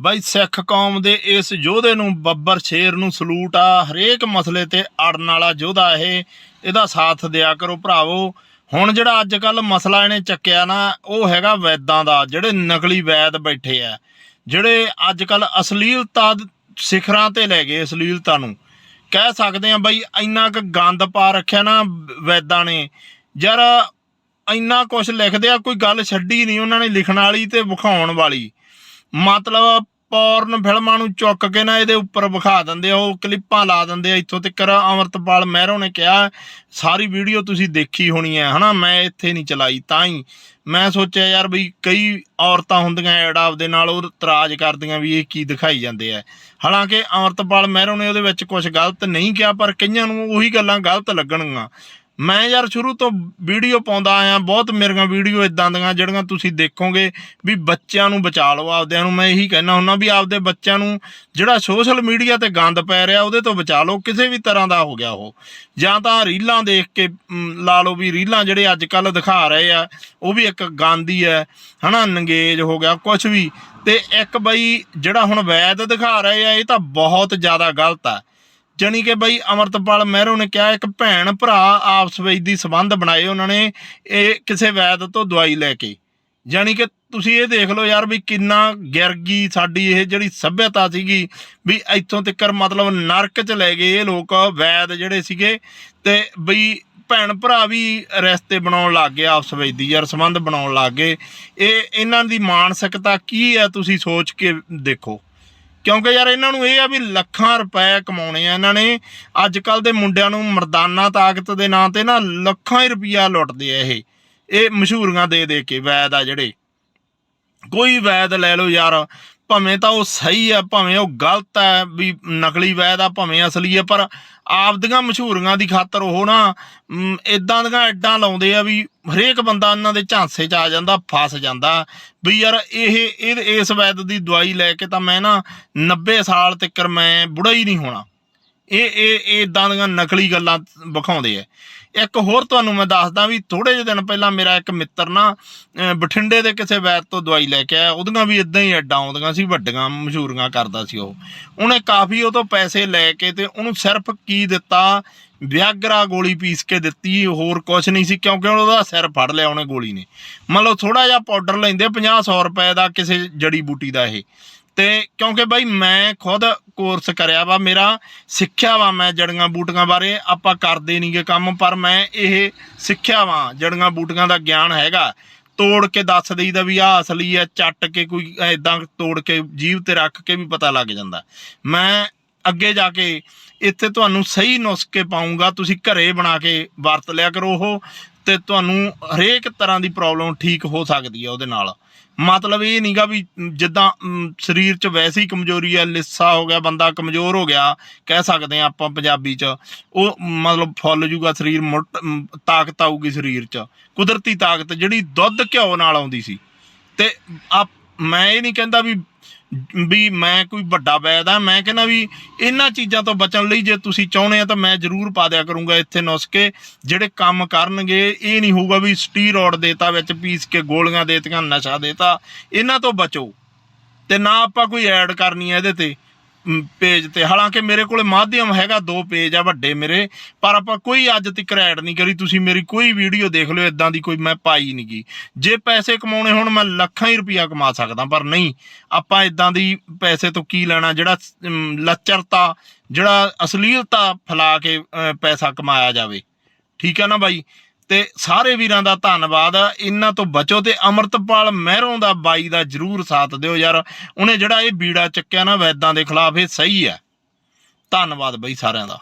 ਬਾਈ ਸਿੱਖ ਕੌਮ ਦੇ ਇਸ ਯੋਧੇ ਨੂੰ ਬੱਬਰ ਸ਼ੇਰ ਨੂੰ ਸਲੂਟ ਆ, ਹਰੇਕ ਮਸਲੇ ਤੇ ਅੜਨ ਵਾਲਾ ਯੋਧਾ ਇਹ। ਇਹਦਾ ਸਾਥ ਦਿਆ ਕਰੋ ਭਰਾਵੋ। ਹੁਣ ਜਿਹੜਾ ਅੱਜ ਕੱਲ ਮਸਲਾ ਇਹਨੇ ਚੱਕਿਆ ਨਾ, ਉਹ ਹੈਗਾ ਵੈਦਾਂ ਦਾ, ਜਿਹੜੇ ਨਕਲੀ ਵੈਦ ਬੈਠੇ ਆ। ਜਿਹੜੇ ਅੱਜ ਕੱਲ ਅਸ਼ਲੀਲਤਾ ਸਿਖਰਾਂ ਤੇ ਲੈ ਗਏ ਅਸ਼ਲੀਲਤਾ ਨੂੰ। ਕਹਿ ਸਕਦੇ ਆ ਬਈ, ਇੰਨਾ ਕੁ ਗੰਦ ਪਾ ਰੱਖਿਆ ਨਾ ਵੈਦਾਂ ਨੇ। ਯਾਰ, ਇੰਨਾ ਕੁਝ ਲਿਖਦੇ ਆ, ਕੋਈ ਗੱਲ ਛੱਡੀ ਨਹੀਂ ਉਹਨਾਂ ਨੇ ਲਿਖਣ ਵਾਲੀ ਤੇ ਵਿਖਾਉਣ ਵਾਲੀ। ਮਤਲਬ ਪੌਰਨ ਫਿਲਮਾਂ ਨੂੰ ਚੁੱਕ ਕੇ ਨਾ ਇਹਦੇ ਉੱਪਰ ਵਿਖਾ ਦਿੰਦੇ ਆ, ਉਹ ਕਲਿੱਪਾਂ ਲਾ ਦਿੰਦੇ ਆ। ਇੱਥੋਂ ਤੱਕ ਅਮਰਤਪਾਲ ਮਹਿਰੋ ਨੇ ਕਿਹਾ, ਸਾਰੀ ਵੀਡੀਓ ਤੁਸੀਂ ਦੇਖੀ ਹੋਣੀ ਹੈ, ਹਨਾ? ਮੈਂ ਇੱਥੇ ਨਹੀਂ ਚਲਾਈ, ਤਾਂ ਹੀ। ਮੈਂ ਸੋਚਿਆ, ਯਾਰ ਵੀ ਕਈ ਔਰਤਾਂ ਹੁੰਦੀਆਂ ਐਡ ਆਪਦੇ ਨਾਲ ਉਹ ਤਰਾਜ ਕਰਦੀਆਂ ਵੀ ਇਹ ਕੀ ਦਿਖਾਈ ਜਾਂਦੇ ਆ। ਹਾਲਾਂਕਿ ਅਮਰਤਪਾਲ ਮਹਿਰੋ ਨੇ ਉਹਦੇ ਵਿੱਚ ਕੁਝ ਗਲਤ ਨਹੀਂ ਕਿਹਾ, ਪਰ ਕਈਆਂ ਨੂੰ ਉਹੀ ਗੱਲਾਂ ਗਲਤ ਲੱਗਣਗੀਆਂ। ਮੈਂ ਯਾਰ ਸ਼ੁਰੂ ਤੋਂ ਵੀਡੀਓ ਪਾਉਂਦਾ ਆਇਆ, ਬਹੁਤ ਮੇਰੀਆਂ ਵੀਡੀਓ ਇਦਾਂ ਦੀਆਂ ਜਿਹੜੀਆਂ ਤੁਸੀਂ ਦੇਖੋਗੇ ਵੀ ਬੱਚਿਆਂ ਨੂੰ ਬਚਾ ਲਓ, ਆਪਦਿਆਂ ਨੂੰ ਮੈਂ ਇਹੀ ਕਹਿਣਾ ਹੁੰਦਾ ਵੀ ਆਪਦੇ ਬੱਚਿਆਂ ਨੂੰ ਜਿਹੜਾ ਸੋਸ਼ਲ ਮੀਡੀਆ ਤੇ ਗੰਦ ਪੈ ਰਿਹਾ, ਉਹਦੇ ਤੋਂ ਬਚਾ ਲਓ, ਕਿਸੇ ਵੀ ਤਰ੍ਹਾਂ ਦਾ ਹੋ ਗਿਆ ਉਹ। ਜਾਂ ਤਾਂ ਰੀਲਾਂ ਦੇਖ ਕੇ ਲਾ ਲਓ ਵੀ ਰੀਲਾਂ ਜਿਹੜੇ ਅੱਜ ਕੱਲ ਦਿਖਾ ਰਹੇ ਆ, ਉਹ ਵੀ ਇੱਕ ਗੰਦ ਹੀ ਹੈ, ਹਨਾ, ਨੰਗੇਜ ਹੋ ਗਿਆ ਕੁਝ ਵੀ। ਤੇ ਇੱਕ ਬਈ ਜਿਹੜਾ ਹੁਣ ਵੈਦ ਦਿਖਾ ਰਹੇ ਆ, ਇਹ ਤਾਂ ਬਹੁਤ ਜ਼ਿਆਦਾ ਗਲਤ ਆ। ਜਾਣੀ ਕਿ ਬਈ ਅਮਰਤਪਾਲ ਮਹਿਰੋ ਨੇ ਕਿਹਾ ਇੱਕ ਭੈਣ ਭਰਾ ਆਪਸ ਵਿੱਚ ਦੀ ਸੰਬੰਧ ਬਣਾਏ ਉਹਨਾਂ ਨੇ, ਇਹ ਕਿਸੇ ਵੈਦ ਤੋਂ ਦਵਾਈ ਲੈ ਕੇ। ਜਾਣੀ ਕਿ ਤੁਸੀਂ ਇਹ ਦੇਖ ਲਓ ਯਾਰ ਵੀ ਕਿੰਨਾ ਗਿਰ ਗਈ ਸਾਡੀ ਇਹ ਜਿਹੜੀ ਸੱਭਿਅਤਾ ਸੀਗੀ, ਵੀ ਇੱਥੋਂ ਤੱਕਰ ਮਤਲਬ ਨਰਕ ਚ ਲੈ ਗਏ ਇਹ ਲੋਕ ਵੈਦ ਜਿਹੜੇ ਸੀਗੇ, ਤੇ ਬਈ ਭੈਣ ਭਰਾ ਵੀ ਰਸਤੇ ਬਣਾਉਣ ਲੱਗ ਗਏ, ਆਪਸ ਵਿੱਚ ਦੀ ਯਾਰ ਸੰਬੰਧ ਬਣਾਉਣ ਲੱਗ ਗਏ। ਇਹ ਇਹਨਾਂ ਦੀ ਮਾਨਸਿਕਤਾ ਕੀ ਹੈ ਤੁਸੀਂ ਸੋਚ ਕੇ ਦੇਖੋ। ਕਿਉਂਕਿ ਯਾਰ ਇਹਨਾਂ ਨੂੰ ਇਹ ਆ ਵੀ ਲੱਖਾਂ ਰੁਪਏ ਕਮਾਉਣੇ ਆ ਇਹਨਾਂ ਨੇ। ਅੱਜ ਕੱਲ ਦੇ ਮੁੰਡਿਆਂ ਨੂੰ ਮਰਦਾਨਾ ਤਾਕਤ ਦੇ ਨਾਂ ਤੇ ਨਾ ਲੱਖਾਂ ਹੀ ਰੁਪਈਆ ਲੁੱਟਦੇ ਆ ਇਹ। ਇਹ ਮਸ਼ਹੂਰੀਆਂ ਦੇ ਦੇ ਕੇ ਵੈਦ ਆ ਜਿਹੜੇ। ਕੋਈ ਵੈਦ ਲੈ ਲਓ ਯਾਰ ਭਾਵੇਂ ਤਾਂ ਉਹ ਸਹੀ ਆ, ਭਾਵੇਂ ਉਹ ਗਲਤ ਹੈ ਵੀ ਨਕਲੀ ਵੈਦ ਆ, ਭਾਵੇਂ ਅਸਲੀ ਆ, ਪਰ ਆਪਦੀਆਂ ਮਸ਼ਹੂਰੀਆਂ ਦੀ ਖਾਤਰ ਉਹ ਨਾ ਇਦਾਂ ਦੀਆਂ ਐਡਾਂ ਲਾਉਂਦੇ ਆ ਵੀ ਹਰੇਕ ਬੰਦਾ ਇਹਨਾਂ ਦੇ ਝਾਂਸੇ 'ਚ ਆ ਜਾਂਦਾ, ਫਸ ਜਾਂਦਾ। ਵੀ ਯਾਰ ਇਹ ਇਹ, ਇਸ ਵੈਦ ਦੀ ਦਵਾਈ ਲੈ ਕੇ ਤਾਂ ਮੈਂ ਨਾ 90 ਸਾਲ ਤੱਕ ਮੈਂ ਬੁੜਾ ਹੀ ਨਹੀਂ ਹੋਣਾ। ਇਹ ਇਹ ਇਹ ਇਦਾਂ ਦੀਆਂ ਨਕਲੀ ਗੱਲਾਂ ਵਿਖਾਉਂਦੇ ਆ। ਇੱਕ ਹੋਰ ਤੁਹਾਨੂੰ ਮੈਂ ਦੱਸਦਾ ਵੀ ਥੋੜੇ ਜਿਹੇ ਦਿਨ ਪਹਿਲਾਂ ਮੇਰਾ ਇੱਕ ਮਿੱਤਰ ਨਾ ਬਠਿੰਡੇ ਦੇ ਕਿਸੇ ਵੈਦ ਤੋਂ ਦਵਾਈ ਲੈ ਕੇ ਆਇਆ। ਉਹਦੀਆਂ ਵੀ ਇਦਾਂ ਹੀ ਐਡਾਂ ਆਉਂਦੀਆਂ ਸੀ, ਵੱਡੀਆਂ, ਮਸ਼ਹੂਰੀਆਂ ਕਰਦਾ ਸੀ ਉਹ। ਉਹਨੇ ਕਾਫੀ ਉਹ ਤੋਂ ਪੈਸੇ ਲੈ ਕੇ ਤੇ ਉਹਨੂੰ ਸਿਰਫ ਕੀ ਦਿੱਤਾ? ਵਿਆਗਰਾ ਗੋਲੀ ਪੀਸ ਕੇ ਦਿੱਤੀ, ਹੋਰ ਕੁਝ ਨਹੀਂ ਸੀ, ਕਿਉਂਕਿ ਉਹਦਾ ਸਿਰ ਫੜ ਲਿਆ ਉਹਨੇ ਗੋਲੀ ਨੇ। ਮੰਨ ਲਓ ਥੋੜਾ ਜਿਹਾ ਪਾਊਡਰ ਲੈਂਦੇ 50 100 ਰੁਪਏ ਦਾ ਕਿਸੇ ਜੜੀ ਬੂਟੀ ਦਾ ਇਹ। ਤੇ ਕਿਉਂਕਿ ਬਾਈ ਮੈਂ ਖੁਦ ਕੋਰਸ ਕਰਿਆ ਵਾ, ਮੇਰਾ ਸਿੱਖਿਆ ਵਾ ਮੈਂ ਜੜੀਆਂ ਬੂਟੀਆਂ ਬਾਰੇ, ਆਪਾਂ ਕਰਦੇ ਨਹੀਂਗੇ ਕੰਮ, ਪਰ ਮੈਂ ਇਹ ਸਿੱਖਿਆ ਵਾ, ਜੜੀਆਂ ਬੂਟੀਆਂ ਦਾ ਗਿਆਨ ਹੈਗਾ। ਤੋੜ ਕੇ ਦੱਸ ਦੇਈਦਾ ਵੀ ਆ ਅਸਲੀ ਹੈ ਚੱਟ ਕੇ ਕੋਈ ਐਦਾਂ ਤੋੜ ਕੇ ਜੀਵ ਤੇ ਰੱਖ ਕੇ ਵੀ ਪਤਾ ਲੱਗ ਜਾਂਦਾ। ਮੈਂ ਅੱਗੇ ਜਾ ਕੇ ਇੱਥੇ ਤੁਹਾਨੂੰ ਸਹੀ ਨੁਸਖੇ ਪਾਉਂਗਾ ਤੁਸੀਂ ਘਰੇ ਬਣਾ ਕੇ ਵਰਤ ਲਿਆ ਕਰੋ ਉਹ, ਤੇ ਤੁਹਾਨੂੰ ਹਰੇਕ ਤਰ੍ਹਾਂ ਦੀ ਪ੍ਰੋਬਲਮ ਠੀਕ ਹੋ ਸਕਦੀ ਹੈ ਉਹਦੇ ਨਾਲ। ਮਤਲਬ ਇਹ ਨਹੀਂਗਾ ਵੀ ਜਿੱਦਾਂ ਸਰੀਰ 'ਚ ਵੈਸੇ ਹੀ ਕਮਜ਼ੋਰੀ ਹੈ, ਲਿੱਸਾ ਹੋ ਗਿਆ, ਬੰਦਾ ਕਮਜ਼ੋਰ ਹੋ ਗਿਆ, ਕਹਿ ਸਕਦੇ ਆ ਆਪਾਂ ਪੰਜਾਬੀ 'ਚ, ਉਹ ਮਤਲਬ ਫੁੱਲ ਜੂਗਾ ਸਰੀਰ, ਮੁੱਟ ਤਾਕਤ ਆਊਗੀ ਸਰੀਰ 'ਚ। ਕੁਦਰਤੀ ਤਾਕਤ ਜਿਹੜੀ ਦੁੱਧ ਘਿਓ ਨਾਲ ਆਉਂਦੀ ਸੀ। ਤੇ ਆ ਮੈਂ ਇਹ ਨਹੀਂ ਕਹਿੰਦਾ ਵੀ ਵੀ ਮੈਂ ਕੋਈ ਵੱਡਾ ਵੈਦ ਆ, ਮੈਂ ਕਹਿੰਦਾ ਵੀ ਇਹਨਾਂ ਚੀਜ਼ਾਂ ਤੋਂ ਬਚਣ ਲਈ ਜੇ ਤੁਸੀਂ ਚਾਹੁੰਦੇ ਆ ਤਾਂ ਮੈਂ ਜ਼ਰੂਰ ਪਾ ਦਿਆ ਕਰੂੰਗਾ ਇੱਥੇ ਨੁਸਖੇ। ਜਿਹੜੇ ਕੰਮ ਕਰਨਗੇ, ਇਹ ਨਹੀਂ ਹੋਊਗਾ ਵੀ ਸਟੀਰੋਇਡ ਦੇਤਾ ਵਿੱਚ ਪੀਸ ਕੇ ਗੋਲੀਆਂ ਦੇਤੀਆਂ, ਨਸ਼ਾ ਦੇਤਾ। ਇਹਨਾਂ ਤੋਂ ਬਚੋ। ਤੇ ਨਾ ਆਪਾਂ ਕੋਈ ਐਡ ਕਰਨੀ ਹੈ ਇਹਦੇ ਤੇ। ਪੇਜ ਤੇ। ਹਾਲਾਂਕਿ ਮੇਰੇ ਕੋਲੇ ਮਾਧਿਅਮ ਹੈਗਾ, ਦੋ ਪੇਜ ਆ ਵੱਡੇ ਮੇਰੇ, ਪਰ ਆਪਾਂ ਕੋਈ ਅੱਜ ਤੱਕ ਐਡ ਨਹੀਂ ਕਰੀ। ਤੁਸੀਂ ਮੇਰੀ ਕੋਈ ਵੀਡੀਓ ਦੇਖ ਲਿਓ ਇਦਾਂ ਦੀ ਕੋਈ ਮੈਂ ਪਾਈ ਨਹੀਂ ਗਈ ਜੇ ਪੈਸੇ ਕਮਾਉਣੇ ਹੋਣ, ਮੈਂ ਲੱਖਾਂ ਹੀ ਰੁਪਈਆ ਕਮਾ ਸਕਦਾ, ਪਰ ਨਹੀਂ। ਆਪਾਂ ਇਦਾਂ ਦੀ ਪੈਸੇ ਤੋਂ ਕੀ ਲੈਣਾ, ਜਿਹੜਾ ਲੱਚਰਤਾ, ਜਿਹੜਾ ਅਸਲੀਲਤਾ ਫੈਲਾ ਕੇ ਪੈਸਾ ਕਮਾਇਆ ਜਾਵੇ। ਠੀਕ ਹੈ ਨਾ ਬਾਈ? ਤੇ ਸਾਰੇ ਵੀਰਾਂ ਦਾ ਧੰਨਵਾਦ। ਇਹਨਾਂ ਤੋਂ ਬਚੋ ਤੇ ਅਮਰਤਪਾਲ ਮਹਿਰੋਂ ਦਾ ਬਾਈ ਦਾ ਜਰੂਰ ਸਾਥ ਦਿਓ ਯਾਰ। ਉਹਨੇ ਜਿਹੜਾ ਇਹ ਬੀੜਾ ਚੱਕਿਆ ਨਾ ਵੈਦਾਂ ਦੇ ਖਿਲਾਫ, ਇਹ ਸਹੀ ਹੈ। ਧੰਨਵਾਦ ਬਾਈ ਸਾਰਿਆਂ ਦਾ।